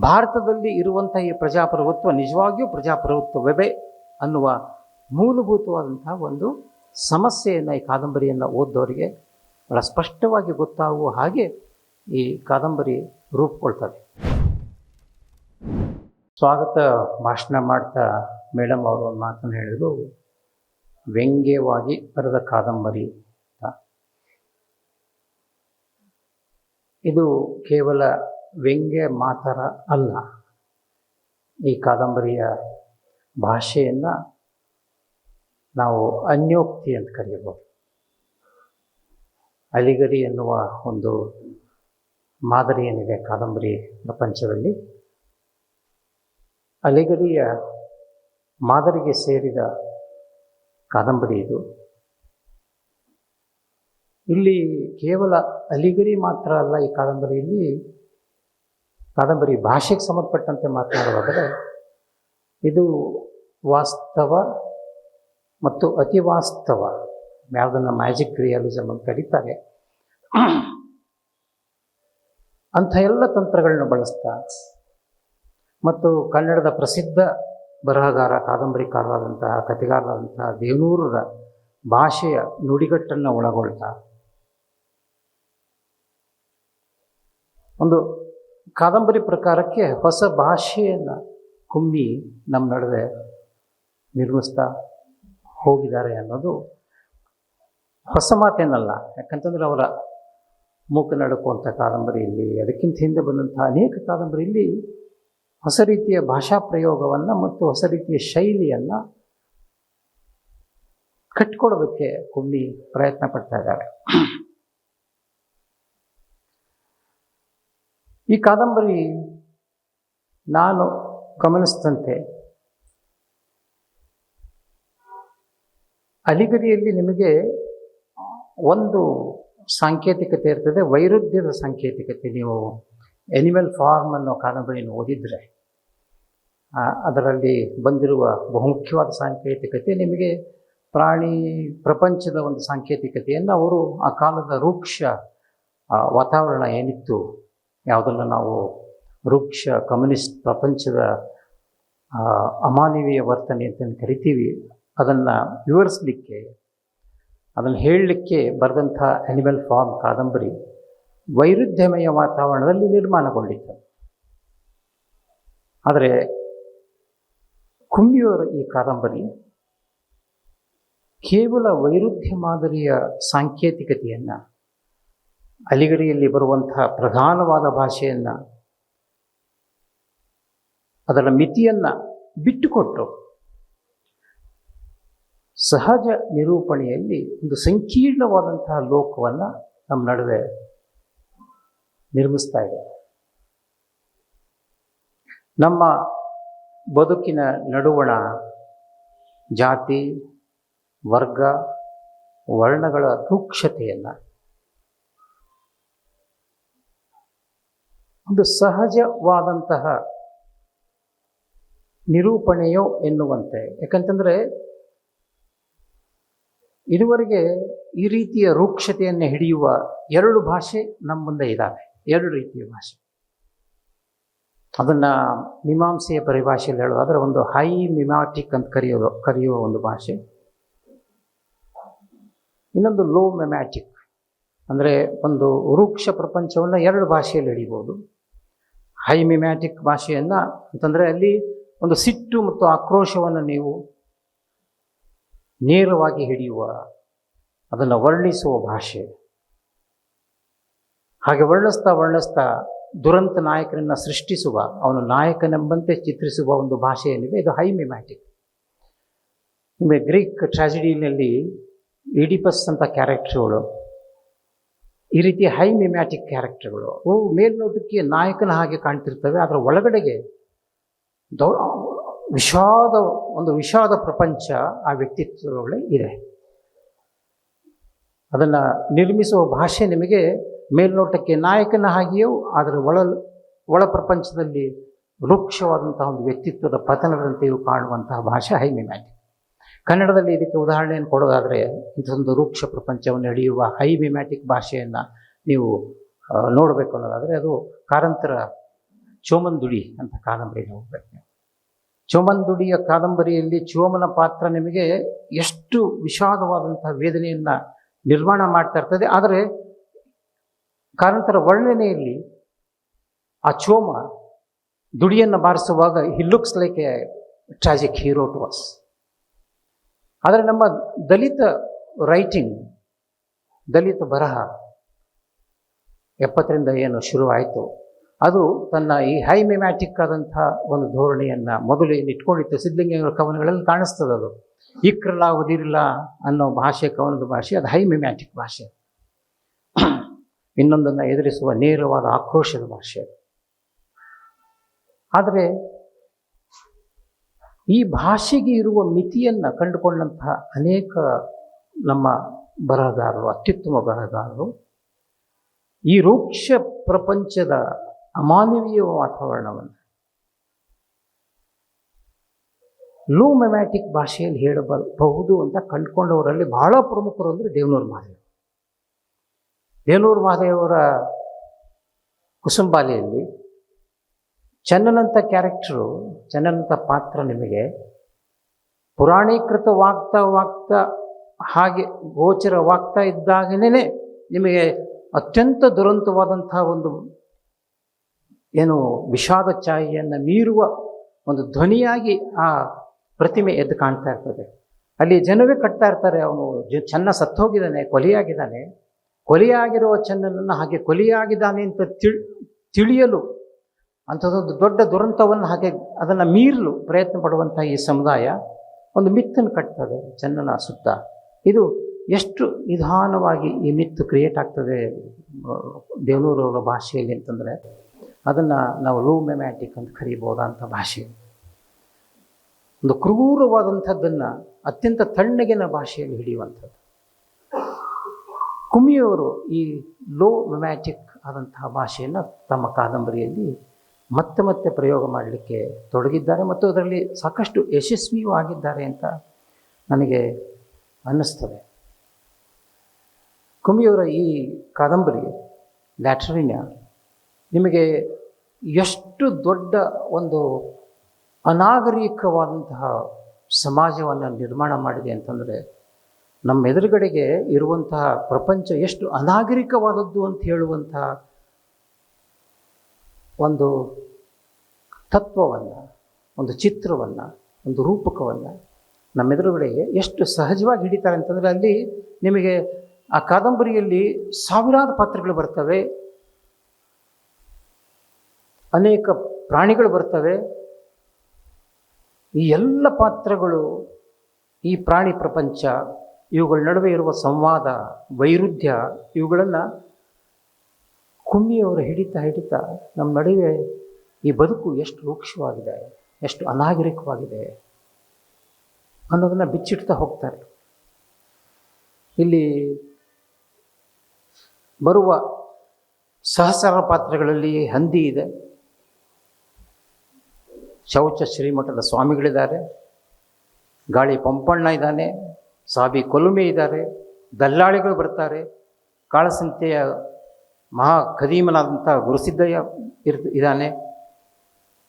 ಭಾರತದಲ್ಲಿ ಇರುವಂಥ ಈ ಪ್ರಜಾಪ್ರಭುತ್ವ ನಿಜವಾಗಿಯೂ ಪ್ರಜಾಪ್ರಭುತ್ವವೇ ಅನ್ನುವ ಮೂಲಭೂತವಾದಂತಹ ಒಂದು ಸಮಸ್ಯೆಯನ್ನು ಈ ಕಾದಂಬರಿಯನ್ನು ಓದ್ದವರಿಗೆ ಬಹಳ ಸ್ಪಷ್ಟವಾಗಿ ಗೊತ್ತಾಗುವ ಹಾಗೆ ಈ ಕಾದಂಬರಿ ರೂಪುಗೊಳ್ತದೆ. ಸ್ವಾಗತ ಭಾಷಣ ಮಾಡ್ತಾ ಮೇಡಮ್ ಅವರು ಒಂದು ಮಾತನ್ನು ಹೇಳಿದರು. ವ್ಯಂಗ್ಯವಾಗಿ ಬರೆದ ಕಾದಂಬರಿ ಇದು ಕೇವಲ ವ್ಯಂಗ್ಯ ಮಾತರ ಅಲ್ಲ. ಈ ಕಾದಂಬರಿಯ ಭಾಷೆಯನ್ನು ನಾವು ಅನ್ಯೋಕ್ತಿ ಅಂತ ಕರೆಯಬಹುದು. ಅಲಿಗರಿ ಎನ್ನುವ ಒಂದು ಮಾದರಿ ಏನಿದೆ ಕಾದಂಬರಿ ಪ್ರಪಂಚದಲ್ಲಿ? ಅಲಿಗರಿಯ ಮಾದರಿಗೆ ಸೇರಿದ ಕಾದಂಬರಿ ಇದು. ಇಲ್ಲಿ ಕೇವಲ ಅಲಿಗರಿ ಮಾತ್ರ ಅಲ್ಲ ಈ ಕಾದಂಬರಿಯಲ್ಲಿ ಕಾದಂಬರಿ ಭಾಷೆಗೆ ಸಂಬಂಧಪಟ್ಟಂತೆ ಮಾತನಾಡುವಾದರೆ ಇದು ವಾಸ್ತವ ಮತ್ತು ಅತಿ ವಾಸ್ತವ. ಯಾವುದನ್ನು ಮ್ಯಾಜಿಕ್ ರಿಯಾಲಿಸಮ್ ಅಂತ ಕರೀತಾರೆ. ಅಂಥ ಎಲ್ಲ ತಂತ್ರಗಳನ್ನ ಬಳಸ್ತಾ ಮತ್ತು ಕನ್ನಡದ ಪ್ರಸಿದ್ಧ ಬರಹಗಾರ ಕಾದಂಬರಿಕಾರರಾದಂತಹ ಕಥೆಗಾರರಾದಂತಹ ದೇವನೂರರ ಭಾಷೆಯ ನುಡಿಗಟ್ಟನ್ನು ಒಳಗೊಳ್ತಾ ಒಂದು ಕಾದಂಬರಿ ಪ್ರಕಾರಕ್ಕೆ ಹೊಸ ಭಾಷೆಯನ್ನು ಕುಮ್ಮಿ ನಮ್ಮ ನಡುವೆ ನಿರ್ಮಿಸ್ತಾ ಹೋಗಿದ್ದಾರೆ ಅನ್ನೋದು ಹೊಸ ಮಾತೇನಲ್ಲ. ಯಾಕಂತಂದರೆ ಅವರ ಮೂಕ ನಡುಕುವಂಥ ಕಾದಂಬರಿಯಲ್ಲಿ ಅದಕ್ಕಿಂತ ಹಿಂದೆ ಬಂದಂಥ ಅನೇಕ ಕಾದಂಬರಿಯಲ್ಲಿ ಹೊಸ ರೀತಿಯ ಭಾಷಾ ಪ್ರಯೋಗವನ್ನು ಮತ್ತು ಹೊಸ ರೀತಿಯ ಶೈಲಿಯನ್ನು ಕಟ್ಕೊಡೋದಕ್ಕೆ ಕುಮ್ಮಿ ಪ್ರಯತ್ನ ಪಡ್ತಾ ಇದ್ದಾರೆ. ಈ ಕಾದಂಬರಿ ನಾನು ಗಮನಿಸಿದಂತೆ ಅಲಿಗರಿಯಲ್ಲಿ ನಿಮಗೆ ಒಂದು ಸಾಂಕೇತಿಕತೆ ಇರ್ತದೆ, ವೈರುಧ್ಯದ ಸಾಂಕೇತಿಕತೆ. ನೀವು ಎನಿಮಲ್ ಫಾರ್ಮ್ ಅನ್ನೋ ಕಾದಂಬರಿಯನ್ನು ಓದಿದರೆ ಅದರಲ್ಲಿ ಬಂದಿರುವ ಬಹುಮುಖ್ಯವಾದ ಸಾಂಕೇತಿಕತೆ ನಿಮಗೆ ಪ್ರಾಣಿ ಪ್ರಪಂಚದ ಒಂದು ಸಾಂಕೇತಿಕತೆಯನ್ನು ಅವರು ಆ ಕಾಲದ ರೂಕ್ಷ ವಾತಾವರಣ ಏನಿತ್ತು ಯಾವುದನ್ನು ನಾವು ವೃಕ್ಷ, ಕಮ್ಯುನಿಸ್ಟ್ ಪ್ರಪಂಚದ ಅಮಾನವೀಯ ವರ್ತನೆ ಅಂತ ಕರಿತೀವಿ, ಅದನ್ನು ವಿವರಿಸಲಿಕ್ಕೆ, ಅದನ್ನು ಹೇಳಲಿಕ್ಕೆ ಬರೆದಂಥ ಆ್ಯನಿಮಲ್ ಫಾರ್ಮ್ ಕಾದಂಬರಿ ವೈರುಧ್ಯಮಯ ವಾತಾವರಣದಲ್ಲಿ ನಿರ್ಮಾಣಗೊಂಡಿತ್ತು. ಆದರೆ ಕುಂಬಿಯವರ ಈ ಕಾದಂಬರಿ ಕೇವಲ ವೈರುಧ್ಯ ಮಾದರಿಯ ಸಾಂಕೇತಿಕತೆಯನ್ನು ಅಲಿಗರಿಯಲ್ಲಿ ಬರುವಂತಹ ಪ್ರಧಾನವಾದ ಭಾಷೆಯನ್ನು, ಅದರ ಮಿತಿಯನ್ನು ಬಿಟ್ಟುಕೊಟ್ಟು ಸಹಜ ನಿರೂಪಣೆಯಲ್ಲಿ ಒಂದು ಸಂಕೀರ್ಣವಾದಂತಹ ಲೋಕವನ್ನು ನಮ್ಮ ನಡುವೆ ನಿರ್ಮಿಸ್ತಾ ಇದೆ. ನಮ್ಮ ಬದುಕಿನ ನಡುವಣ ಜಾತಿ, ವರ್ಗ, ವರ್ಣಗಳ ರೂಕ್ಷತೆಯನ್ನು ಒಂದು ಸಹಜವಾದಂತಹ ನಿರೂಪಣೆಯೋ ಎನ್ನುವಂತೆ. ಯಾಕಂತಂದರೆ ಇದುವರೆಗೆ ಈ ರೀತಿಯ ರೂಕ್ಷತೆಯನ್ನು ಹಿಡಿಯುವ ಎರಡು ಭಾಷೆ ನಮ್ಮ ಮುಂದೆ ಇದ್ದಾವೆ ಎರಡು ರೀತಿಯ ಭಾಷೆ. ಅದನ್ನು ಮೀಮಾಂಸೆಯ ಪರಿಭಾಷೆಯಲ್ಲಿ ಹೇಳೋದಾದರೆ ಒಂದು ಹೈ ಮಿಮಾಟಿಕ್ ಅಂತ ಕರೆಯೋದು, ಕರೆಯುವ ಒಂದು ಭಾಷೆ. ಇನ್ನೊಂದು ಲೋ ಮೆಮ್ಯಾಟಿಕ್. ಅಂದರೆ ಒಂದು ರೂಕ್ಷ ಪ್ರಪಂಚವನ್ನು ಎರಡು ಭಾಷೆಯಲ್ಲಿ ಹಿಡಿಬೋದು ಹೈ ಮಿಮ್ಯಾಟಿಕ್ ಭಾಷೆಯನ್ನು ಅಂತಂದರೆ ಅಲ್ಲಿ ಒಂದು ಸಿಟ್ಟು ಮತ್ತು ಆಕ್ರೋಶವನ್ನು ನೀವು ನೇರವಾಗಿ ಹಿಡಿಯುವ, ಅದನ್ನು ವರ್ಣಿಸುವ ಭಾಷೆ. ಹಾಗೆ ವರ್ಣಿಸ್ತಾ ವರ್ಣಿಸ್ತಾ ದುರಂತ ನಾಯಕನನ್ನು ಸೃಷ್ಟಿಸುವ, ಅವನು ನಾಯಕನೆಂಬಂತೆ ಚಿತ್ರಿಸುವ ಒಂದು ಭಾಷೆ ಏನಿದೆ, ಇದು ಹೈಮಿಮ್ಯಾಟಿಕ್ ನಿಮಗೆ ಗ್ರೀಕ್ ಟ್ರಾಜಿಡಿನಲ್ಲಿ ಇಡಿಪಸ್ ಅಂತ ಕ್ಯಾರೆಕ್ಟರ್ಗಳು ಈ ರೀತಿ ಹೈ ಮಿಮ್ಯಾಟಿಕ್ ಕ್ಯಾರೆಕ್ಟರ್ಗಳು ಅವು ಮೇಲ್ನೋಟಕ್ಕೆ ನಾಯಕನ ಹಾಗೆ ಕಾಣ್ತಿರ್ತವೆ, ಅದರ ಒಳಗಡೆಗೆ ದೊ, ವಿಷಾದ, ಒಂದು ವಿಷಾದ ಪ್ರಪಂಚ ಆ ವ್ಯಕ್ತಿತ್ವಗಳೇ ಇದೆ. ಅದನ್ನು ನಿರ್ಮಿಸುವ ಭಾಷೆ ನಿಮಗೆ ಮೇಲ್ನೋಟಕ್ಕೆ ನಾಯಕನ ಹಾಗೆಯೂ, ಅದರ ಒಳ ಒಳ ಪ್ರಪಂಚದಲ್ಲಿ ವೃಕ್ಷವಾದಂತಹ ಒಂದು ವ್ಯಕ್ತಿತ್ವದ ಪತನದಂತೆಯೂ ಕಾಣುವಂತಹ ಭಾಷೆ ಹೈಮಿಮ್ಯಾಟಿಕ್ ಕನ್ನಡದಲ್ಲಿ ಇದಕ್ಕೆ ಉದಾಹರಣೆಯನ್ನು ಕೊಡೋದಾದರೆ ಇಂಥೊಂದು ರೂಕ್ಷ ಪ್ರಪಂಚವನ್ನು ಹಿಡಿಯುವ ಹೈಮಿಮ್ಯಾಟಿಕ್ ಭಾಷೆಯನ್ನು ನೀವು ನೋಡಬೇಕು ಅನ್ನೋದಾದರೆ ಅದು ಕಾರಂತರ ಚೋಮಂದುಡಿ ಅಂತ ಕಾದಂಬರಿ ಹೋಗ್ಬೇಕು ನೀವು. ಚೋಮಂದುಡಿಯ ಕಾದಂಬರಿಯಲ್ಲಿ ಚೋಮನ ಪಾತ್ರ ನಿಮಗೆ ಎಷ್ಟು ವಿಷಾದವಾದಂತಹ ವೇದನೆಯನ್ನು ನಿರ್ಮಾಣ ಮಾಡ್ತಾ ಇರ್ತದೆ ಆದರೆ ಕಾರಂತರ ವರ್ಣನೆಯಲ್ಲಿ ಆ ಚೋಮ ದುಡಿಯನ್ನು ಬಾರಿಸುವಾಗ he looks like a tragic hero to us ಆದರೆ ನಮ್ಮ ದಲಿತ ರೈಟಿಂಗ್ ದಲಿತ ಬರಹ ಎಪ್ಪತ್ತರಿಂದ ಏನು ಶುರುವಾಯಿತು, ಅದು ತನ್ನ ಈ ಹೈಮೆಮ್ಯಾಟಿಕ್ ಆದಂಥ ಒಂದು ಧೋರಣೆಯನ್ನು ಮೊದಲು ಏನು ಇಟ್ಕೊಂಡಿತ್ತು ಸಿದ್ಧಲಿಂಗರ ಕವನಗಳಲ್ಲಿ ಕಾಣಿಸ್ತದೆ ಅದು. ಉದಿರಿಲ್ಲ ಅನ್ನೋ ಭಾಷೆ, ಕವನದ ಭಾಷೆ, ಅದು ಹೈಮೆಮ್ಯಾಟಿಕ್ ಭಾಷೆ. ಇನ್ನೊಂದನ್ನು ಎದುರಿಸುವ ನೇರವಾದ ಆಕ್ರೋಶದ ಭಾಷೆ. ಆದರೆ ಈ ಭಾಷೆಗೆ ಇರುವ ಮಿತಿಯನ್ನು ಕಂಡುಕೊಂಡಂತಹ ಅನೇಕ ನಮ್ಮ ಬರಹಗಾರರು, ಅತ್ಯುತ್ತಮ ಬರಹಗಾರರು, ಈ ರೂಕ್ಷ ಪ್ರಪಂಚದ ಅಮಾನವೀಯ ವಾತಾವರಣವನ್ನು ಲೋ ಮೆಮ್ಯಾಟಿಕ್ ಭಾಷೆಯಲ್ಲಿ ಹೇಳಬಹುದು ಅಂತ ಕಂಡುಕೊಂಡವರಲ್ಲಿ ಬಹಳ ಪ್ರಮುಖರು ಅಂದರೆ ದೇವನೂರು ಮಹಾದೇವ್. ದೇವನೂರು ಮಹಾದೇವರ ಕುಸುಂಬಾಲಿಯಲ್ಲಿ ಚನ್ನನಂಥ ಕ್ಯಾರೆಕ್ಟ್ರು ಚನ್ನನಂಥ ಪಾತ್ರ ನಿಮಗೆ ಪುರಾಣೀಕೃತವಾಗ್ತಾ ವಾಗ್ತಾ ಹಾಗೆ ಗೋಚರವಾಗ್ತಾ ಇದ್ದಾಗಲೇ ನಿಮಗೆ ಅತ್ಯಂತ ದುರಂತವಾದಂಥ ಒಂದು ಏನು ವಿಷಾದ ಛಾಯೆಯನ್ನು ಮೀರುವ ಒಂದು ಧ್ವನಿಯಾಗಿ ಆ ಪ್ರತಿಮೆ ಎದ್ದು ಕಾಣ್ತಾ ಇರ್ತದೆ. ಅಲ್ಲಿ ಜನವೇ ಕಟ್ತಾ ಇರ್ತಾರೆ, ಅವನು ಚೆನ್ನ ಸತ್ತೋಗಿದ್ದಾನೆ, ಕೊಲೆಯಾಗಿದ್ದಾನೆ. ಕೊಲೆಯಾಗಿರುವ ಚೆನ್ನನನ್ನು ಹಾಗೆ ಕೊಲೆಯಾಗಿದ್ದಾನೆ ಅಂತ ತಿಳ್, ತಿಳಿಯಲು ಅಂಥದ್ದೊಂದು ದೊಡ್ಡ ದುರಂತವನ್ನು ಹಾಗೆ ಅದನ್ನು ಮೀರಲು ಪ್ರಯತ್ನ ಪಡುವಂಥ ಈ ಸಮುದಾಯ ಒಂದು ಮಿತ್ತನ್ನು ಕಟ್ತದೆ ಚೆನ್ನನ ಸುತ್ತ. ಇದು ಎಷ್ಟು ನಿಧಾನವಾಗಿ ಈ ಮಿತ್ತು ಕ್ರಿಯೇಟ್ ಆಗ್ತದೆ, ದೇವನೂರವರ ಭಾಷೆಯಲ್ಲಿ ಅಂತಂದರೆ ಅದನ್ನು ನಾವು ಲೋ ಮೆಮ್ಯಾಟಿಕ್ ಅಂತ ಕರೀಬೋದಂಥ ಭಾಷೆ. ಒಂದು ಕ್ರೂರವಾದಂಥದ್ದನ್ನು ಅತ್ಯಂತ ತಣ್ಣಗಿನ ಭಾಷೆಯಲ್ಲಿ ಹಿಡಿಯುವಂಥದ್ದು. ಕುಮಿಯವರು ಈ ಲೋ ಮೆಮ್ಯಾಟಿಕ್ ಆದಂತಹ ಭಾಷೆಯನ್ನು ತಮ್ಮ ಕಾದಂಬರಿಯಲ್ಲಿ ಮತ್ತೆ ಮತ್ತೆ ಪ್ರಯೋಗ ಮಾಡಲಿಕ್ಕೆ ತೊಡಗಿದ್ದಾರೆ ಮತ್ತು ಅದರಲ್ಲಿ ಸಾಕಷ್ಟು ಯಶಸ್ವಿಯೂ ಆಗಿದ್ದಾರೆ ಅಂತ ನನಗೆ ಅನ್ನಿಸ್ತದೆ. ಕುಮಿಯವರ ಈ ಕಾದಂಬರಿ ಲ್ಯಾಟ್ರಿನ ನಿಮಗೆ ಎಷ್ಟು ದೊಡ್ಡ ಒಂದು ಅನಾಗರಿಕವಾದಂತಹ ಸಮಾಜವನ್ನು ನಿರ್ಮಾಣ ಮಾಡಿದೆ ಅಂತಂದರೆ, ನಮ್ಮ ಎದುರುಗಡೆಗೆ ಇರುವಂತಹ ಪ್ರಪಂಚ ಎಷ್ಟು ಅನಾಗರಿಕವಾದದ್ದು ಅಂತ ಹೇಳುವಂತಹ ಒಂದು ತತ್ವವನ್ನು, ಒಂದು ಚಿತ್ರವನ್ನು, ಒಂದು ರೂಪಕವನ್ನು ನಮ್ಮೆದುರುಗಡೆಗೆ ಎಷ್ಟು ಸಹಜವಾಗಿ ಹಿಡಿತಾರೆ ಅಂತಂದರೆ ಅಲ್ಲಿ ನಿಮಗೆ ಆ ಕಾದಂಬರಿಯಲ್ಲಿ ಸಾವಿರಾರು ಪಾತ್ರಗಳು ಬರ್ತವೆ. ಅನೇಕ ಪ್ರಾಣಿಗಳು ಬರ್ತವೆ. ಈ ಎಲ್ಲ ಪಾತ್ರಗಳು, ಈ ಪ್ರಾಣಿ ಪ್ರಪಂಚ, ಇವುಗಳ ನಡುವೆ ಇರುವ ಸಂವಾದ, ವೈರುಧ್ಯ, ಇವುಗಳನ್ನು ಕುಮ್ಮಿಯವರು ಹಿಡಿತಾ ಹಿಡಿತಾ ನಮ್ಮ ನಡುವೆ ಈ ಬದುಕು ಎಷ್ಟು ರೂಕ್ಷವಾಗಿದೆ, ಎಷ್ಟು ಅನಾಗರಿಕವಾಗಿದೆ ಅನ್ನೋದನ್ನು ಬಿಚ್ಚಿಡ್ತಾ ಹೋಗ್ತಾರೆ. ಇಲ್ಲಿ ಬರುವ ಸಹಸ್ರ ಪಾತ್ರಗಳಲ್ಲಿ ಹಂದಿ ಇದೆ. ಶೌಚ ಶ್ರೀಮಠದ ಸ್ವಾಮಿಗಳಿದ್ದಾರೆ. ಗಾಳಿ ಪಂಪಣ್ಣ ಇದ್ದಾನೆ, ಸಾಬಿ ಕೊಲುಮೆ ಇದ್ದಾರೆ, ದಲ್ಲಾಳಿಗಳು ಬರ್ತಾರೆ, ಕಾಳಸಂತೆಯ ಮಹಾ ಕದೀಮನಾದಂಥ ಗುರುಸಿದ್ದಯ್ಯ ಇರ್, ಇದ್ದಾನೆ.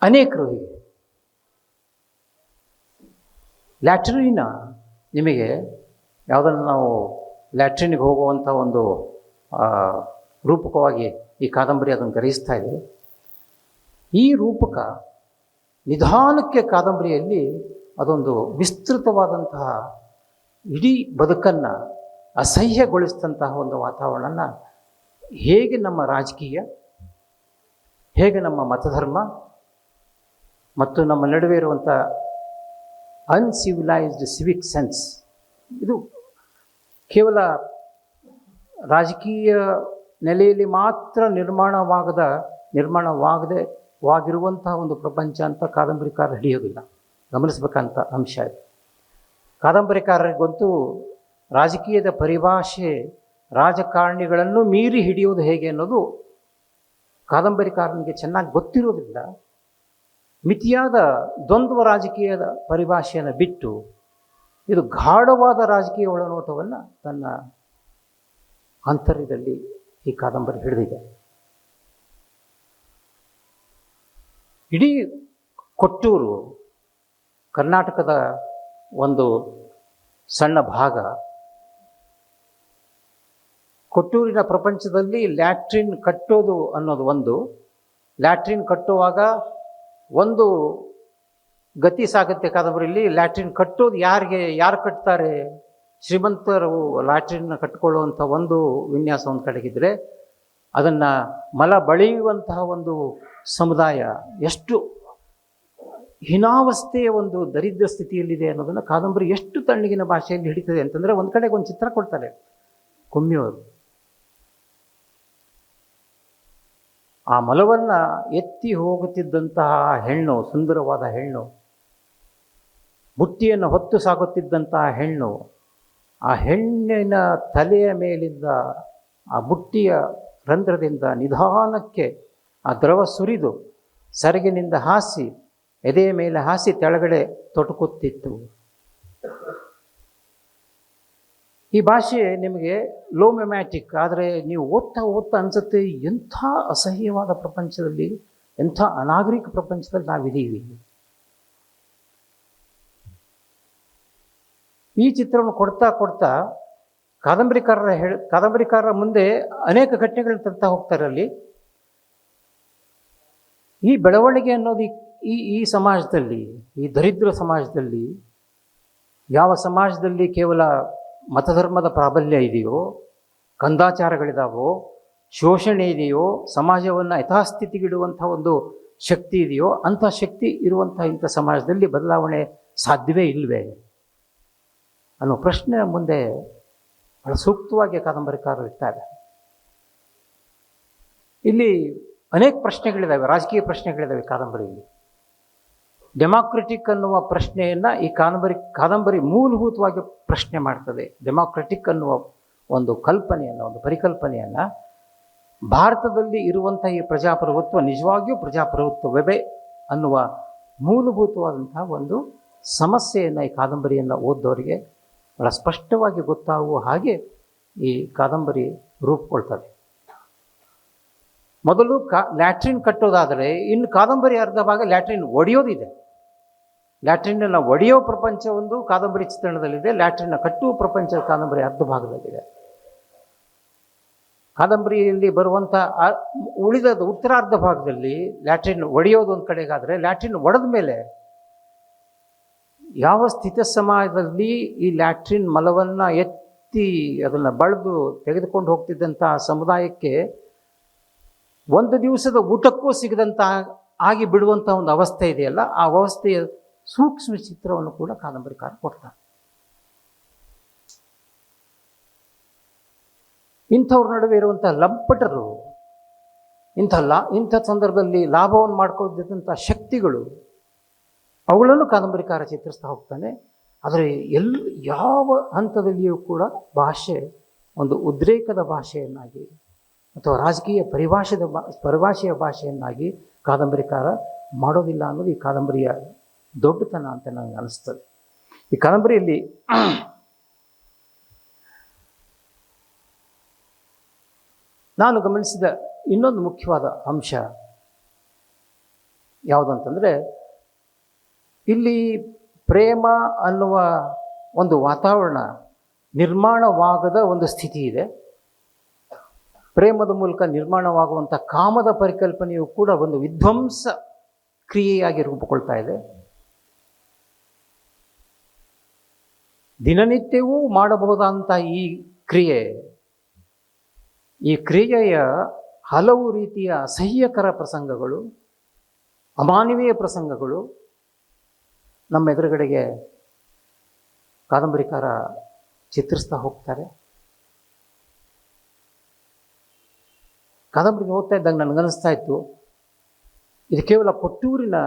ಅನೇಕರು ಹೀಗೆ ಲ್ಯಾಟ್ರಿನ ನಿಮಗೆ ಯಾವುದನ್ನು ನಾವು ಲ್ಯಾಟ್ರಿನಿಗೆ ಹೋಗುವಂಥ ಒಂದು ರೂಪಕವಾಗಿ ಈ ಕಾದಂಬರಿ ಅದನ್ನು ಗ್ರಹಿಸ್ತಾ ಇದೆ ಈ ರೂಪಕ ನಿಧಾನಕ್ಕೆ ಕಾದಂಬರಿಯಲ್ಲಿ ಅದೊಂದು ವಿಸ್ತೃತವಾದಂತಹ ಇಡೀ ಬದುಕನ್ನು ಅಸಹ್ಯಗೊಳಿಸಿದಂತಹ ಒಂದು ವಾತಾವರಣನ ಹೇಗೆ ನಮ್ಮ ರಾಜಕೀಯ, ಹೇಗೆ ನಮ್ಮ ಮತಧರ್ಮ ಮತ್ತು ನಮ್ಮ ನಡುವೆ ಇರುವಂಥ ಅನ್ಸಿವಿಲೈಸ್ಡ್ ಸಿವಿಕ್ ಸೆನ್ಸ್ ಇದು ಕೇವಲ ರಾಜಕೀಯ ನೆಲೆಯಲ್ಲಿ ಮಾತ್ರ ನಿರ್ಮಾಣವಾಗದ, ನಿರ್ಮಾಣವಾಗದೆ, ವಾಗಿರುವಂತಹ ಒಂದು ಪ್ರಪಂಚ ಅಂತ ಕಾದಂಬರಿಕಾರ ಹಿಡಿಯೋದಿಲ್ಲ. ಗಮನಿಸಬೇಕಂತ ಅಂಶ ಇದು. ಕಾದಂಬರಿಕಾರರಿಗಂತೂ ರಾಜಕೀಯದ ಪರಿಭಾಷೆ ರಾಜಕಾರಣಿಗಳನ್ನು ಮೀರಿ ಹಿಡಿಯೋದು ಹೇಗೆ ಅನ್ನೋದು ಕಾದಂಬರಿಕಾರನಿಗೆ ಚೆನ್ನಾಗಿ ಗೊತ್ತಿರೋದ್ರಿಂದ ಮಿತಿಯಾದ ದ್ವಂದ್ವ ರಾಜಕೀಯದ ಪರಿಭಾಷೆಯನ್ನು ಬಿಟ್ಟು ಇದು ಗಾಢವಾದ ರಾಜಕೀಯ ಒಳನೋಟವನ್ನು ತನ್ನ ಅಂತರ್ಯದಲ್ಲಿ ಈ ಕಾದಂಬರಿ ಹಿಡಿದಿದೆ. ಇಡೀ ಕೊಟ್ಟೂರು ಕರ್ನಾಟಕದ ಒಂದು ಸಣ್ಣ ಭಾಗ ಕೊಟ್ಟೂರಿನ ಪ್ರಪಂಚದಲ್ಲಿ ಲ್ಯಾಟ್ರಿನ್ ಕಟ್ಟೋದು ಅನ್ನೋದು ಒಂದು. ಲ್ಯಾಟ್ರಿನ್ ಕಟ್ಟುವಾಗ ಒಂದು ಗತಿ ಸಾಗುತ್ತೆ ಕಾದಂಬರಿಯಲ್ಲಿ ಲ್ಯಾಟ್ರಿನ್ ಕಟ್ಟೋದು ಯಾರಿಗೆ, ಯಾರು ಕಟ್ತಾರೆ? ಶ್ರೀಮಂತರು ಲ್ಯಾಟ್ರಿನ್ನ ಕಟ್ಕೊಳ್ಳುವಂಥ ಒಂದು ವಿನ್ಯಾಸ ಒಂದು ಕಡೆಗಿದ್ರೆ ಅದನ್ನು ಮಲ ಬಳಿಯುವಂತಹ ಒಂದು ಸಮುದಾಯ ಎಷ್ಟು ಹೀನಾವಸ್ಥೆಯ ಒಂದು ದರಿದ್ರ ಸ್ಥಿತಿಯಲ್ಲಿದೆ ಅನ್ನೋದನ್ನು ಕಾದಂಬರಿ ಎಷ್ಟು ತಣ್ಣಗಿನ ಭಾಷೆಯಲ್ಲಿ ಹಿಡಿತದೆ ಅಂತಂದರೆ ಒಂದು ಕಡೆಗೆ ಒಂದು ಚಿತ್ರ ಕೊಡ್ತಾರೆ. ಕುಮ್ಮಿಯವರು. ಆ ಮಲವನ್ನು ಎತ್ತಿ ಹೋಗುತ್ತಿದ್ದಂತಹ ಹೆಣ್ಣು, ಸುಂದರವಾದ ಹೆಣ್ಣು ಬುಟ್ಟಿಯನ್ನು ಹೊತ್ತು ಸಾಗುತ್ತಿದ್ದಂತಹ ಹೆಣ್ಣು, ಆ ಹೆಣ್ಣಿನ ತಲೆಯ ಮೇಲಿಂದ ಆ ಬುಟ್ಟಿಯ ರಂಧ್ರದಿಂದ ನಿಧಾನಕ್ಕೆ ಆ ದ್ರವ ಸುರಿದು ಸರಗಿನಿಂದ ಹಾಸಿ ಎದೆಯ ಮೇಲೆ ಹಾಸಿ ತೆಳಗಡೆ ತೊಟಕುತ್ತಿತ್ತು. ಈ ಭಾಷೆ ನಿಮಗೆ ಲೋಮೆಮ್ಯಾಟಿಕ್, ಆದರೆ ನೀವು ಓದ್ತಾ ಓದ್ತಾ ಅನಿಸುತ್ತೆ ಎಂಥ ಅಸಹ್ಯವಾದ ಪ್ರಪಂಚದಲ್ಲಿ, ಎಂಥ ಅನಾಗರಿಕ ಪ್ರಪಂಚದಲ್ಲಿ ನಾವಿದ್ದೀವಿ. ಈ ಚಿತ್ರವನ್ನು ಕೊಡ್ತಾ ಕೊಡ್ತಾ ಕಾದಂಬರಿಕಾರರ ಹೇಳ, ಕಾದಂಬರಿಕಾರರ ಮುಂದೆ ಅನೇಕ ಘಟನೆಗಳನ್ನ ತರ್ತಾ ಹೋಗ್ತಾರೆ ಅಲ್ಲಿ. ಈ ಬೆಳವಣಿಗೆ ಅನ್ನೋದು ಈ- ಈ ಈ ಸಮಾಜದಲ್ಲಿ, ಈ ದರಿದ್ರ ಸಮಾಜದಲ್ಲಿ, ಯಾವ ಸಮಾಜದಲ್ಲಿ ಕೇವಲ ಮತಧರ್ಮದ ಪ್ರಾಬಲ್ಯ ಇದೆಯೋ, ಕಂದಾಚಾರಗಳಿದಾವೋ, ಶೋಷಣೆ ಇದೆಯೋ, ಸಮಾಜವನ್ನು ಯಥಾಸ್ಥಿತಿಗಿಡುವಂಥ ಒಂದು ಶಕ್ತಿ ಇದೆಯೋ, ಅಂಥ ಶಕ್ತಿ ಇರುವಂಥ ಇಂಥ ಸಮಾಜದಲ್ಲಿ ಬದಲಾವಣೆ ಸಾಧ್ಯವೇ ಇಲ್ಲವೇ ಅನ್ನೋ ಪ್ರಶ್ನೆ ಮುಂದೆ ಬಹಳ ಸೂಕ್ತವಾಗಿ ಕಾದಂಬರಿಕಾರರು ಇರ್ತಾರೆ. ಇಲ್ಲಿ ಅನೇಕ ಪ್ರಶ್ನೆಗಳಿದ್ದಾವೆ ರಾಜಕೀಯ ಪ್ರಶ್ನೆಗಳಿದ್ದಾವೆ ಕಾದಂಬರಿಯಲ್ಲಿ. ಡೆಮಾಕ್ರೆಟಿಕ್ ಅನ್ನುವ ಪ್ರಶ್ನೆಯನ್ನು ಈ ಕಾದಂಬರಿ ಕಾದಂಬರಿ ಮೂಲಭೂತವಾಗಿ ಪ್ರಶ್ನೆ ಮಾಡ್ತದೆ. ಡೆಮಾಕ್ರೆಟಿಕ್ ಅನ್ನುವ ಒಂದು ಕಲ್ಪನೆಯನ್ನು, ಒಂದು ಪರಿಕಲ್ಪನೆಯನ್ನು ಭಾರತದಲ್ಲಿ ಇರುವಂಥ ಈ ಪ್ರಜಾಪ್ರಭುತ್ವ ನಿಜವಾಗಿಯೂ ಪ್ರಜಾಪ್ರಭುತ್ವವೇ ಅನ್ನುವ ಮೂಲಭೂತವಾದಂತಹ ಒಂದು ಸಮಸ್ಯೆಯನ್ನು ಈ ಕಾದಂಬರಿಯನ್ನು ಓದ್ದವರಿಗೆ ಬಹಳ ಸ್ಪಷ್ಟವಾಗಿ ಗೊತ್ತಾಗುವ ಹಾಗೆ ಈ ಕಾದಂಬರಿ ರೂಪುಗೊಳ್ತದೆ. ಮೊದಲು ಕಾ, ಲ್ಯಾಟ್ರಿನ್ ಕಟ್ಟೋದಾದರೆ, ಇನ್ನು ಕಾದಂಬರಿ ಅರ್ಧ ಭಾಗ ಲ್ಯಾಟ್ರಿನ್ ಒಡೆಯೋದಿದೆ. ಲ್ಯಾಟ್ರಿನನ್ನು ಒಡೆಯೋ ಪ್ರಪಂಚ ಒಂದು ಕಾದಂಬರಿ ಚಿತ್ರಣದಲ್ಲಿದೆ, ಲ್ಯಾಟ್ರಿನ್ನ ಕಟ್ಟುವ ಪ್ರಪಂಚ ಕಾದಂಬರಿ ಅರ್ಧ ಭಾಗದಲ್ಲಿದೆ. ಕಾದಂಬರಿಯಲ್ಲಿ ಬರುವಂಥ ಉಳಿದ ಉತ್ತರಾರ್ಧ ಭಾಗದಲ್ಲಿ ಲ್ಯಾಟ್ರಿನ್ ಒಡೆಯೋದು ಒಂದು ಕಡೆಗಾದರೆ ಲ್ಯಾಟ್ರಿನ್ ಒಡೆದ ಮೇಲೆ ಯಾವ ಸ್ಥಿತ ಸಮಯದಲ್ಲಿ ಈ ಲ್ಯಾಟ್ರಿನ್ ಮಲವನ್ನು ಎತ್ತಿ ಅದನ್ನು ಬಳದು ತೆಗೆದುಕೊಂಡು ಹೋಗ್ತಿದ್ದಂಥ ಸಮುದಾಯಕ್ಕೆ ಒಂದು ದಿವಸದ ಊಟಕ್ಕೂ ಸಿಗದಂಥ ಆಗಿ ಬಿಡುವಂಥ ಒಂದು ಅವಸ್ಥೆ ಇದೆಯಲ್ಲ, ಆ ಅವಸ್ಥೆಯ ಸೂಕ್ಷ್ಮ ಚಿತ್ರವನ್ನು ಕೂಡ ಕಾದಂಬರಿಕಾರ ಕೊಡ್ತಾರೆ. ಇಂಥವ್ರ ನಡುವೆ ಇರುವಂಥ ಲಂಪಟರು, ಇಂಥ ಲಾ, ಇಂಥ ಸಂದರ್ಭದಲ್ಲಿ ಲಾಭವನ್ನು ಮಾಡ್ಕೊಳ್ತಿದ್ದಂಥ ಶಕ್ತಿಗಳು ಅವುಗಳನ್ನು ಕಾದಂಬರಿಕಾರ ಚಿತ್ರಿಸ್ತಾ ಹೋಗ್ತಾನೆ. ಆದರೆ ಎಲ್, ಯಾವ ಹಂತದಲ್ಲಿಯೂ ಕೂಡ ಭಾಷೆ ಒಂದು ಉದ್ರೇಕದ ಭಾಷೆಯನ್ನಾಗಿ ಅಥವಾ ರಾಜಕೀಯ ಪರಿಭಾಷೆದ ಬಾ ಪರಿಭಾಷೆಯ ಭಾಷೆಯನ್ನಾಗಿ ಕಾದಂಬರಿಕಾರ ಮಾಡೋದಿಲ್ಲ ಅನ್ನೋದು ಈ ಕಾದಂಬರಿಯ ದೊಡ್ಡತನ ಅಂತ ನನಗೆ ಅನಿಸ್ತದೆ. ಈ ಕಾದಂಬರಿಯಲ್ಲಿ ನಾನು ಗಮನಿಸಿದ ಇನ್ನೊಂದು ಮುಖ್ಯವಾದ ಅಂಶ ಯಾವುದಂತಂದರೆ, ಇಲ್ಲಿ ಪ್ರೇಮ ಅನ್ನುವ ಒಂದು ವಾತಾವರಣ ನಿರ್ಮಾಣವಾಗದ ಒಂದು ಸ್ಥಿತಿ ಇದೆ. ಪ್ರೇಮದ ಮೂಲಕ ನಿರ್ಮಾಣವಾಗುವಂಥ ಕಾಮದ ಪರಿಕಲ್ಪನೆಯು ಕೂಡ ಒಂದು ವಿಧ್ವಂಸ ಕ್ರಿಯೆಯಾಗಿ ರೂಪುಗೊಳ್ತಾ ಇದೆ. ದಿನನಿತ್ಯವೂ ಮಾಡಬಹುದಾದಂಥ ಈ ಕ್ರಿಯೆ. ಈ ಕ್ರಿಯೆಯ ಹಲವು ರೀತಿಯ ಅಸಹ್ಯಕರ ಪ್ರಸಂಗಗಳು, ಅಮಾನವೀಯ ಪ್ರಸಂಗಗಳು ನಮ್ಮ ಎದುರುಗಡೆಗೆ ಕಾದಂಬರಿಕಾರ ಚಿತ್ರಿಸ್ತಾ ಹೋಗ್ತಾರೆ. ಕಾದಂಬರಿ ಓದ್ತಾ ಇದ್ದಂಗೆ ನನಗನ್ನಿಸ್ತಾ ಇತ್ತು. ಇದು ಕೇವಲ ಕೊಟ್ಟೂರಿನ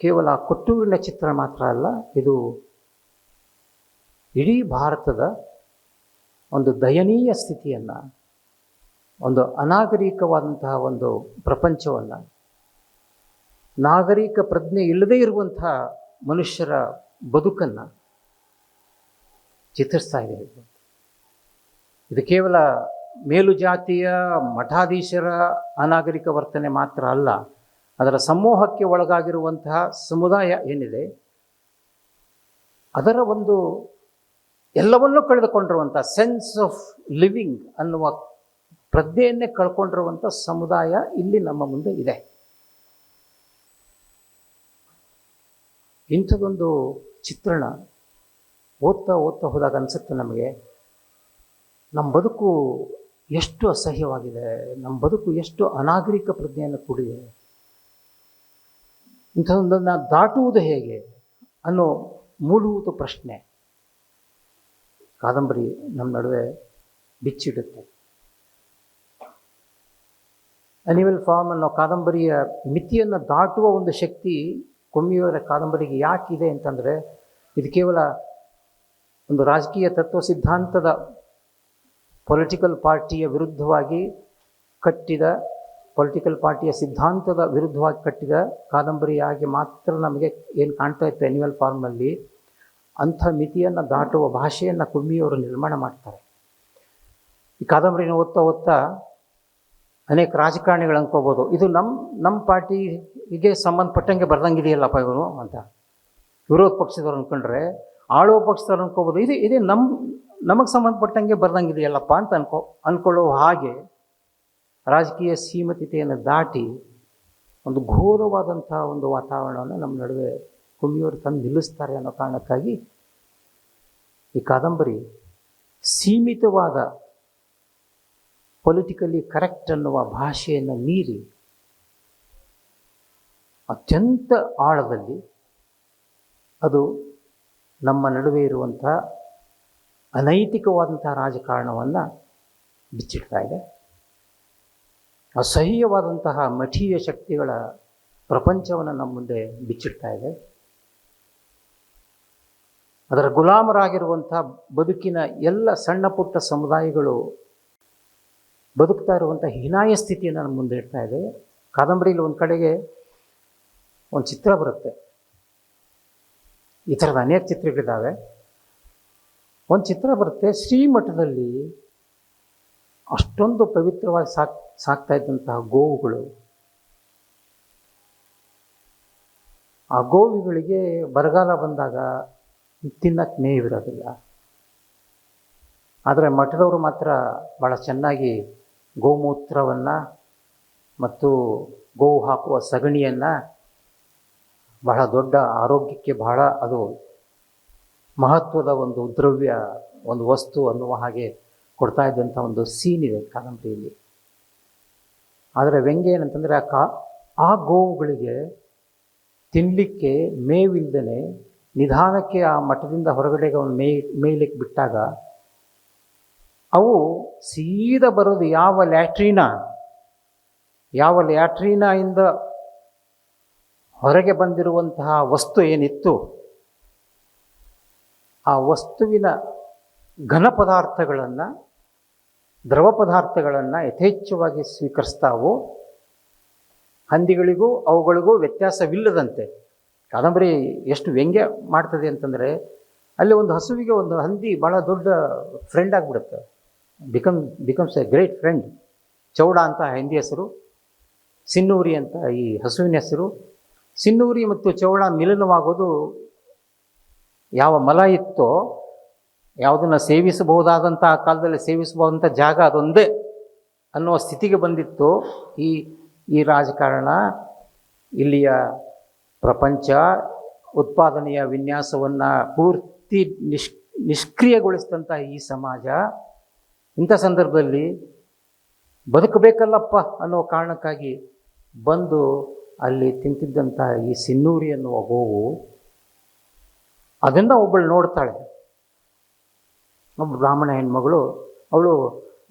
ಕೇವಲ ಕೊಟ್ಟೂರಿನ ಚಿತ್ರ ಮಾತ್ರ ಅಲ್ಲ, ಇದು ಇಡೀ ಭಾರತದ ಒಂದು ದಯನೀಯ ಸ್ಥಿತಿಯನ್ನು, ಒಂದು ಅನಾಗರಿಕವಾದಂತಹ ಒಂದು ಪ್ರಪಂಚವನ್ನು, ನಾಗರಿಕ ಪ್ರಜ್ಞೆ ಇಲ್ಲದೇ ಇರುವಂತಹ ಮನುಷ್ಯರ ಬದುಕನ್ನು ಚಿತ್ರಿಸ್ತಾ ಇದೆ ಇದು. ಕೇವಲ ಮೇಲು ಜಾತಿಯ ಮಠಾಧೀಶರ ಅನಾಗರಿಕ ವರ್ತನೆ ಮಾತ್ರ ಅಲ್ಲ, ಅದರ ಸಮೂಹಕ್ಕೆ ಒಳಗಾಗಿರುವಂತಹ ಸಮುದಾಯ ಏನಿದೆ, ಅದರ ಒಂದು ಎಲ್ಲವನ್ನೂ ಕಳೆದುಕೊಂಡಿರುವಂಥ ಸೆನ್ಸ್ ಆಫ್ ಲಿವಿಂಗ್ ಅನ್ನುವ ಪ್ರಜ್ಞೆಯನ್ನೇ ಕಳ್ಕೊಂಡಿರುವಂಥ ಸಮುದಾಯ ಇಲ್ಲಿ ನಮ್ಮ ಮುಂದೆ ಇದೆ. ಇಂಥದೊಂದು ಚಿತ್ರಣ ಓದ್ತಾ ಓದ್ತಾ ಹೋದಾಗ ಅನಿಸುತ್ತೆ ನಮಗೆ. ನಮ್ಮ ಬದುಕು ಎಷ್ಟು ಅಸಹ್ಯವಾಗಿದೆ, ನಮ್ಮ ಬದುಕು ಎಷ್ಟು ಅನಾಗರಿಕ ಪ್ರಜ್ಞೆಯನ್ನು ಕೂಡಿದೆ. ಇಂಥದೊಂದನ್ನು ದಾಟುವುದು ಹೇಗೆ ಅನ್ನೋ ಮೂಲಭೂತ ಪ್ರಶ್ನೆ. ಕಾದಂಬರಿ ನಮ್ಮ ನಡುವೆ ಬಿಚ್ಚಿಡುತ್ತೆ. ಅನಿಮಲ್ ಫಾರ್ಮ್ ಅನ್ನೋ ಕಾದಂಬರಿಯ ಮಿತಿಯನ್ನು ದಾಟುವ ಒಂದು ಶಕ್ತಿ ಕೊಮ್ಮಿಯವರ ಕಾದಂಬರಿಗೆ ಯಾಕಿದೆ ಅಂತಂದರೆ, ಇದು ಕೇವಲ ಒಂದು ರಾಜಕೀಯ ತತ್ವ ಸಿದ್ಧಾಂತದ ಪೊಲಿಟಿಕಲ್ ಪಾರ್ಟಿಯ ವಿರುದ್ಧವಾಗಿ ಕಟ್ಟಿದ ಪೊಲಿಟಿಕಲ್ ಪಾರ್ಟಿಯ ಸಿದ್ಧಾಂತದ ವಿರುದ್ಧವಾಗಿ ಕಟ್ಟಿದ ಕಾದಂಬರಿಯಾಗಿ ಮಾತ್ರ ನಮಗೆ ಏನು ಕಾಣ್ತಾ ಇತ್ತು ಅನಿಮಲ್ ಫಾರ್ಮಲ್ಲಿ ಅಂಥ ಮಿತಿಯನ್ನು ದಾಟುವ ಭಾಷೆಯನ್ನು ಕುಮ್ಮಿಯವರು ನಿರ್ಮಾಣ ಮಾಡ್ತಾರೆ. ಈ ಕಾದಂಬರಿನ ಓದ್ತಾ ಓದ್ತಾ ಅನೇಕ ರಾಜಕಾರಣಿಗಳು ಅನ್ಕೋಬೋದು ಇದು ನಮ್ಮ ನಮ್ಮ ಪಾರ್ಟಿಗೆ ಸಂಬಂಧಪಟ್ಟಂಗೆ ಬರ್ದಂಗಿದೆಯಲ್ಲಪ್ಪ ಇವರು ಅಂತ. ವಿರೋಧ ಪಕ್ಷದವ್ರು ಅಂದ್ಕೊಂಡ್ರೆ ಆಳುವ ಪಕ್ಷದವ್ರು ಅಂದ್ಕೋಬೋದು ಇದು, ಇದೇ ನಮ್ಮ ನಮಗೆ ಸಂಬಂಧಪಟ್ಟಂಗೆ ಬರ್ದಂಗಿದೆಯಲ್ಲಪ್ಪ ಅಂತ ಅನ್ಕೋ ಅಂದ್ಕೊಳ್ಳೋ ಹಾಗೆ ರಾಜಕೀಯ ಸೀಮಿತತೆಯನ್ನು ದಾಟಿ ಒಂದು ಘೋರವಾದಂಥ ಒಂದು ವಾತಾವರಣವನ್ನು ನಮ್ಮ ನಡುವೆ ಕುಮ್ಮಿಯವರು ತಂದು ನಿಲ್ಲಿಸ್ತಾರೆ ಅನ್ನೋ ಕಾರಣಕ್ಕಾಗಿ ಈ ಕಾದಂಬರಿ ಸೀಮಿತವಾದ ಪೊಲಿಟಿಕಲಿ ಕರೆಕ್ಟ್ ಅನ್ನುವ ಭಾಷೆಯನ್ನು ಮೀರಿ ಅತ್ಯಂತ ಆಳದಲ್ಲಿ ಅದು ನಮ್ಮ ನಡುವೆ ಇರುವಂಥ ಅನೈತಿಕವಾದಂಥ ರಾಜಕಾರಣವನ್ನು ಬಿಚ್ಚಿಡ್ತಾ ಇದೆ. ಅಸಹ್ಯವಾದಂತಹ ಮಠೀಯ ಶಕ್ತಿಗಳ ಪ್ರಪಂಚವನ್ನು ನಮ್ಮ ಮುಂದೆ ಬಿಚ್ಚಿಡ್ತಾ ಇದೆ. ಅದರ ಗುಲಾಮರಾಗಿರುವಂಥ ಬದುಕಿನ ಎಲ್ಲ ಸಣ್ಣ ಪುಟ್ಟ ಸಮುದಾಯಗಳು ಬದುಕ್ತಾ ಇರುವಂಥ ಹೀನಾಯ ಸ್ಥಿತಿಯನ್ನು ನಾನು ಮುಂದೆ ಇಡ್ತಾ ಇದೆ. ಕಾದಂಬರಿಯಲ್ಲಿ ಒಂದು ಕಡೆಗೆ ಒಂದು ಚಿತ್ರ ಬರುತ್ತೆ. ಈ ಥರದ ಅನೇಕ ಚಿತ್ರಗಳಿದ್ದಾವೆ. ಒಂದು ಚಿತ್ರ ಬರುತ್ತೆ, ಶ್ರೀಮಠದಲ್ಲಿ ಅಷ್ಟೊಂದು ಪವಿತ್ರವಾಗಿ ಸಾಕ್, ಸಾಕ್ತಾ ಇದ್ದಂತಹ ಗೋವುಗಳು. ಆ ಗೋವುಗಳಿಗೆ ಬರಗಾಲ ಬಂದಾಗ ತಿನ್ನಕ್ಕೆ ಮೇವಿರೋದಿಲ್ಲ ಆದರೆ ಮಠದವರು ಮಾತ್ರ ಭಾಳ ಚೆನ್ನಾಗಿ ಗೋಮೂತ್ರವನ್ನು ಮತ್ತು ಗೋವು ಹಾಕುವ ಸಗಣಿಯನ್ನು ಬಹಳ ದೊಡ್ಡ ಆರೋಗ್ಯಕ್ಕೆ ಬಹಳ ಅದು ಮಹತ್ವದ ಒಂದು ದ್ರವ್ಯ, ಒಂದು ವಸ್ತು ಅನ್ನುವ ಹಾಗೆ ಕೊಡ್ತಾ ಇದ್ದಂಥ ಒಂದು ಸೀನ್ ಇದೆ ಕಾದಂಬರಿಯಲ್ಲಿ. ಆದರೆ ವ್ಯಂಗ್ಯ ಏನಂತಂದರೆ ಆ ಕಾ, ಆ ಗೋವುಗಳಿಗೆ ತಿನ್ನಲಿಕ್ಕೆ ಮೇವಿಲ್ದೇ ನಿಧಾನಕ್ಕೆ ಆ ಮಠದಿಂದ ಹೊರಗಡೆಗೆ ಅವನು ಮೇ ಮೇಯ್ಲಿಕ್ಕೆ ಬಿಟ್ಟಾಗ ಅವು ಸೀದ ಬರೋದು ಯಾವ ಲ್ಯಾಟ್ರೀನಾ? ಯಾವ ಲ್ಯಾಟ್ರೀನಿಂದ ಹೊರಗೆ ಬಂದಿರುವಂತಹ ವಸ್ತು ಏನಿತ್ತು? ಆ ವಸ್ತುವಿನ ಘನ ಪದಾರ್ಥಗಳನ್ನು, ದ್ರವ ಪದಾರ್ಥಗಳನ್ನು ಯಥೇಚ್ಛವಾಗಿ ಸ್ವೀಕರಿಸ್ತಾವು, ಹಂದಿಗಳಿಗೂ ಅವುಗಳಿಗೂ ವ್ಯತ್ಯಾಸವಿಲ್ಲದಂತೆ. ಕಾದಂಬರಿ ಎಷ್ಟು ವ್ಯಂಗ್ಯ ಮಾಡ್ತದೆ ಅಂತಂದರೆ ಅಲ್ಲಿ ಒಂದು ಹಸುವಿಗೆ ಒಂದು ಹಂದಿ ಭಾಳ ದೊಡ್ಡ ಫ್ರೆಂಡ್ ಆಗಿಬಿಡುತ್ತೆ. Become becomes a great friend Chowda ಅಂತ ಹಿಂದಿ ಹೆಸರು, ಸಿನ್ನೂರಿ ಅಂತ ಈ ಹಸುವಿನ ಹೆಸರು. ಸಿನ್ನೂರಿ ಮತ್ತು ಚೌಡ ಮಿಲನವಾಗೋದು ಯಾವ ಮಲ ಇತ್ತೋ, ಯಾವುದನ್ನು ಸೇವಿಸಬಹುದಾದಂಥ ಆ ಕಾಲದಲ್ಲಿ ಸೇವಿಸಬಹುದಂಥ ಜಾಗ ಅದೊಂದೇ ಅನ್ನುವ ಸ್ಥಿತಿಗೆ ಬಂದಿತ್ತು. ಈ ಈ ರಾಜಕಾರಣ ಇಲ್ಲಿಯ ಪ್ರಪಂಚ ಉತ್ಪಾದನೆಯ ವಿನ್ಯಾಸವನ್ನು ಪೂರ್ತಿ ನಿಷ್ ನಿಷ್ಕ್ರಿಯಗೊಳಿಸಿದಂಥ ಈ ಸಮಾಜ, ಇಂಥ ಸಂದರ್ಭದಲ್ಲಿ ಬದುಕಬೇಕಲ್ಲಪ್ಪ ಅನ್ನೋ ಕಾರಣಕ್ಕಾಗಿ ಬಂದು ಅಲ್ಲಿ ತಿಂತಿದ್ದಂಥ ಈ ಸಿನ್ನೂರಿ ಅನ್ನುವ ಗೋವು ಅದನ್ನು ಒಬ್ಬಳು ನೋಡ್ತಾಳೆ. ಒಬ್ಬ ಬ್ರಾಹ್ಮಣ ಹೆಣ್ಮಗಳು, ಅವಳು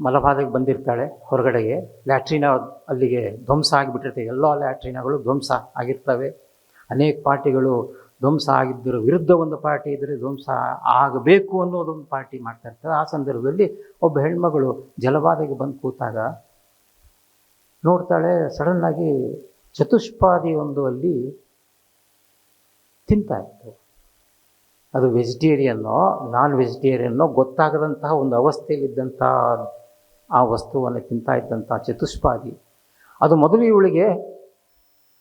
ಮಲಬಾಧೆಗೆ ಬಂದಿರ್ತಾಳೆ ಹೊರಗಡೆಗೆ. ಲ್ಯಾಟ್ರಿನ ಅಲ್ಲಿಗೆ ಧ್ವಂಸ ಆಗಿಬಿಟ್ಟಿರ್ತವೆ ಎಲ್ಲ ಲ್ಯಾಟ್ರಿನಗಳು ಧ್ವಂಸ ಆಗಿರ್ತವೆ. ಅನೇಕ ಪಾರ್ಟಿಗಳು ಧ್ವಂಸ ಆಗಿದ್ದರ ವಿರುದ್ಧ ಒಂದು ಪಾರ್ಟಿ ಇದ್ದರೆ ಧ್ವಂಸ ಆಗಬೇಕು ಅನ್ನೋದೊಂದು ಪಾರ್ಟಿ ಮಾಡ್ತಾ ಇರ್ತಾರೆ ಆ ಸಂದರ್ಭದಲ್ಲಿ ಒಬ್ಬ ಹೆಣ್ಮಗಳು ಜಲಬಾಧೆಗೆ ಬಂದು ಕೂತಾಗ ನೋಡ್ತಾಳೆ ಸಡನ್ನಾಗಿ ಚತುಷ್ಪಾದಿ ಒಂದು ಅಲ್ಲಿ ತಿಂತಾ ಇತ್ತು. ಅದು ವೆಜಿಟೇರಿಯನ್ನೋ ನಾನ್ ವೆಜಿಟೇರಿಯನ್ನೋ ಗೊತ್ತಾಗದಂತಹ ಒಂದು ಅವಸ್ಥೆಯಲ್ಲಿದ್ದಂಥ ಆ ವಸ್ತುವನ್ನು ತಿಂತಾ ಇದ್ದಂಥ ಚತುಷ್ಪಾದಿ. ಅದು ಮೊದಲು ಇವಳಿಗೆ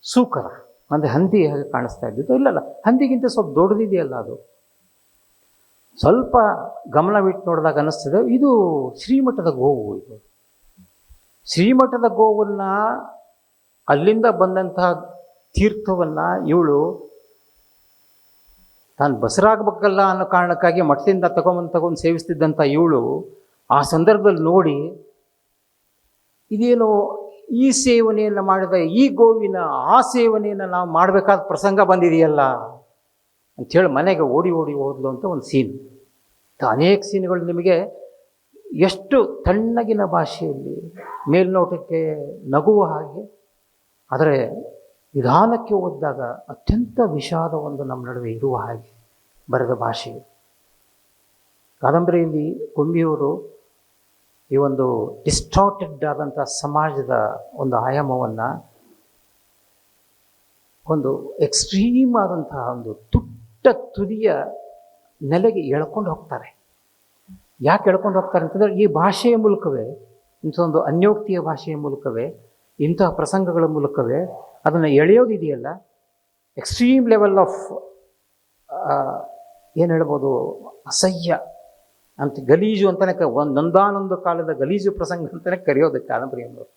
ಸೂಕರ. ಅಂದರೆ ಹಂದಿ ಹಾಗೆ ಕಾಣಿಸ್ತಾ ಇದ್ದಿತ್ತು ಇಲ್ಲಲ್ಲ, ಹಂದಿಗಿಂತ ಸ್ವಲ್ಪ ದೊಡ್ಡದಿದೆಯಲ್ಲ ಅದು. ಸ್ವಲ್ಪ ಗಮನವಿಟ್ಟು ನೋಡಿದಾಗ ಅನ್ನಿಸ್ತದೆ ಇದು ಶ್ರೀಮಠದ ಗೋವು ಇದು. ಶ್ರೀಮಠದ ಗೋವನ್ನು ಅಲ್ಲಿಂದ ಬಂದಂತಹ ತೀರ್ಥವನ್ನು ಇವಳು ತಾನು ಬಸರಾಗಬೇಕಲ್ಲ ಅನ್ನೋ ಕಾರಣಕ್ಕಾಗಿ ಮಠದಿಂದ ತಗೊಂಬಂದು ತಗೊಂಡು ಸೇವಿಸ್ತಿದ್ದಂಥ ಇವಳು ಆ ಸಂದರ್ಭದಲ್ಲಿ ನೋಡಿ, ಇದೇನು ಈ ಸೇವನೆಯನ್ನು ಮಾಡಿದ ಈ ಗೋವಿನ ಆ ಸೇವನೆಯನ್ನು ನಾವು ಮಾಡಬೇಕಾದ ಪ್ರಸಂಗ ಬಂದಿದೆಯಲ್ಲ? ಅಂಥೇಳಿ ಮನೆಗೆ ಓಡಿ ಓಡಿ ಹೋದ್ಲು ಅಂತ ಒಂದು ಸೀನ್. ಅನೇಕ ಸೀನ್ಗಳು ನಿಮಗೆ ಎಷ್ಟು ತಣ್ಣಗಿನ ಭಾಷೆಯಲ್ಲಿ ಮೇಲ್ನೋಟಕ್ಕೆ ನಗುವ ಹಾಗೆ, ಆದರೆ ವಿಧಾನಕ್ಕೆ ಓದಿದಾಗ ಅತ್ಯಂತ ವಿಷಾದ ಒಂದು ನಮ್ಮ ನಡುವೆ ಇರುವ ಹಾಗೆ ಬರೆದ ಭಾಷೆ ಕಾದಂಬರಿಯಲ್ಲಿ ಕೊಂಬಿಯವರು ಈ ಒಂದು ಡಿಸ್ಟಾರ್ಟೆಡ್ ಆದಂಥ ಸಮಾಜದ ಒಂದು ಆಯಾಮವನ್ನು ಒಂದು ಎಕ್ಸ್ಟ್ರೀಮ್ ಆದಂತಹ ಒಂದು ತುಟ್ಟ ತುದಿಯ ನೆಲೆಗೆ ಎಳ್ಕೊಂಡು ಹೋಗ್ತಾರೆ. ಯಾಕೆ ಎಳ್ಕೊಂಡು ಹೋಗ್ತಾರೆ ಅಂತಂದರೆ ಈ ಭಾಷೆಯ ಮೂಲಕವೇ, ಇಂಥ ಒಂದು ಅನ್ಯೋಕ್ತಿಯ ಭಾಷೆಯ ಮೂಲಕವೇ ಇಂತಹ ಪ್ರಸಂಗಗಳ ಮೂಲಕವೇ ಅದನ್ನು ಎಳೆಯೋದಿದೆಯಲ್ಲ ಎಕ್ಸ್ಟ್ರೀಮ್ ಲೆವೆಲ್ ಆಫ್ ಏನು ಹೇಳ್ಬೋದು, ಅಸಹ್ಯ. ಅಂತ ಗಲೀಜು ಅಂತಲೇ ಕ ಒಂದು ಒಂದಾನೊಂದು ಕಾಲದ ಗಲೀಜು ಪ್ರಸಂಗ ಅಂತಲೇ ಕರೆಯೋದು ಕಾದಂಬರಿ ಅನ್ನೋದು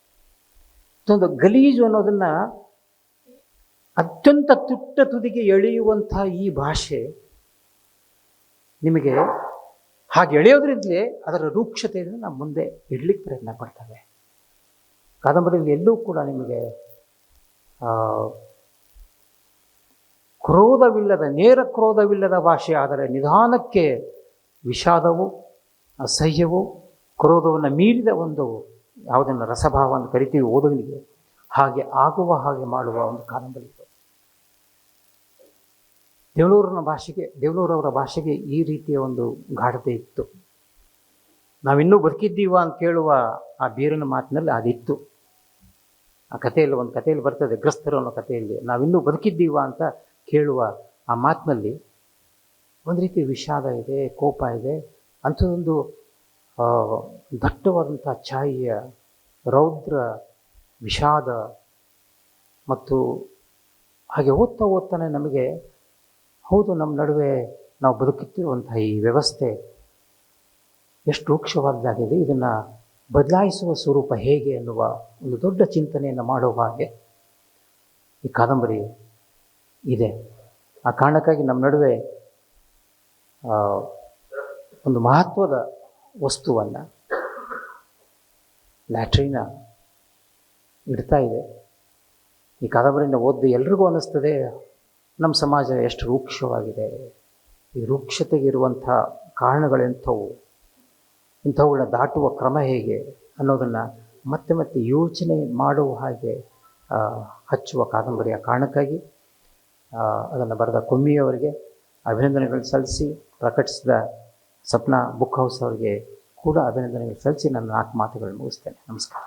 ಒಂದು ಗಲೀಜು ಅನ್ನೋದನ್ನು ಅತ್ಯಂತ ತುಟ್ಟ ತುದಿಗೆ ಎಳೆಯುವಂಥ ಈ ಭಾಷೆ ನಿಮಗೆ ಹಾಗೆ ಎಳೆಯೋದ್ರಿಂದಲೇ ಅದರ ರೂಕ್ಷತೆಯನ್ನು ನಾವು ಮುಂದೆ ಇಡಲಿಕ್ಕೆ ಪ್ರಯತ್ನ ಪಡ್ತವೆ. ಕಾದಂಬರಿಯಲ್ಲಿ ಎಲ್ಲೂ ಕೂಡ ನಿಮಗೆ ಕ್ರೋಧವಿಲ್ಲದ, ನೇರ ಕ್ರೋಧವಿಲ್ಲದ ಭಾಷೆ, ಆದರೆ ನಿಧಾನಕ್ಕೆ ವಿಷಾದವು, ಅಸಹ್ಯವು, ಕ್ರೋಧವನ್ನು ಮೀರಿದ ಒಂದು ಯಾವುದನ್ನು ರಸಭಾವ ಅಂತ ಕರಿತೀವಿ ಓದುವನಿಗೆ, ಹಾಗೆ ಆಗುವ ಹಾಗೆ ಮಾಡುವ ಒಂದು ಕಾದಂಬರಿ ಇದು. ದೇವಳೂರಿನ ಭಾಷೆಗೆ, ದೇವಳೂರವರ ಭಾಷೆಗೆ ಈ ರೀತಿಯ ಒಂದು ಗಾಢತೆ ಇತ್ತು ನಾವಿನ್ನೂ ಬದುಕಿದ್ದೀವ ಅಂತ ಕೇಳುವ ಆ ಬೀರನ ಮಾತಿನಲ್ಲಿ ಅದಿತ್ತು ಆ ಕಥೆಯಲ್ಲಿ ಒಂದು ಕಥೆಯಲ್ಲಿ ಬರ್ತದೆ, ಗ್ರಸ್ತರು ಅನ್ನೋ ಕಥೆಯಲ್ಲಿ, ನಾವಿನ್ನೂ ಬದುಕಿದ್ದೀವ ಅಂತ ಕೇಳುವ ಆ ಮಾತಿನಲ್ಲಿ ಒಂದು ರೀತಿ ವಿಷಾದ ಇದೆ, ಕೋಪ ಇದೆ, ಅಂಥದ್ದೊಂದು ದಟ್ಟವಾದಂಥ ಛಾಯೆಯ ರೌದ್ರ ವಿಷಾದ ಮತ್ತು ಹಾಗೆ ಓದ್ತಾ ಓದ್ತಾನೆ ನಮಗೆ, ಹೌದು, ನಮ್ಮ ನಡುವೆ ನಾವು ಬದುಕುತ್ತಿರುವಂಥ ಈ ವ್ಯವಸ್ಥೆ ಎಷ್ಟು ರೂಕ್ಷವಾದ್ದಾಗಿದೆ ಇದನ್ನು ಬದಲಾಯಿಸುವ ಸ್ವರೂಪ ಹೇಗೆ ಎನ್ನುವ ಒಂದು ದೊಡ್ಡ ಚಿಂತನೆಯನ್ನು ಮಾಡುವ ಹಾಗೆ ಈ ಕಾದಂಬರಿ ಇದೆ. ಆ ಕಾರಣಕ್ಕಾಗಿ ನಮ್ಮ ನಡುವೆ ಒಂದು ಮಹತ್ವದ ವಸ್ತುವನ್ನು ಲ್ಯಾಟ್ರಿನ ಇಡ್ತಾ ಇದೆ. ಈ ಕಾದಂಬರಿನ ಓದ್ದು ಎಲ್ರಿಗೂ ಅನ್ನಿಸ್ತದೆ ನಮ್ಮ ಸಮಾಜ ಎಷ್ಟು ರೂಕ್ಷವಾಗಿದೆ. ಈ ರೂಕ್ಷತೆಗೆ ಇರುವಂಥ ಕಾರಣಗಳೆಂಥವು, ಇಂಥವುಗಳನ್ನ ದಾಟುವ ಕ್ರಮ ಹೇಗೆ ಅನ್ನೋದನ್ನು ಮತ್ತೆ ಮತ್ತೆ ಯೋಚನೆ ಮಾಡುವ ಹಾಗೆ ಹಚ್ಚುವ ಕಾದಂಬರಿಯ ಕಾರಣಕ್ಕಾಗಿ ಅದನ್ನು ಬರೆದ ಕೊಮ್ಮಿಯವರಿಗೆ ಅಭಿನಂದನೆಗಳು ಸಲ್ಲಿಸಿ ಪ್ರಕಟಿಸಿದ ಸಪ್ನಾ ಬುಕ್ ಹೌಸ್ ಅವರಿಗೆ ಕೂಡ ಅಭಿನಂದನೆಗಳು ಸಲ್ಲಿಸಿ ನನ್ನ ನಾಲ್ಕು ಮಾತುಗಳನ್ನು ಮುಗಿಸ್ತೇನೆ. ನಮಸ್ಕಾರ.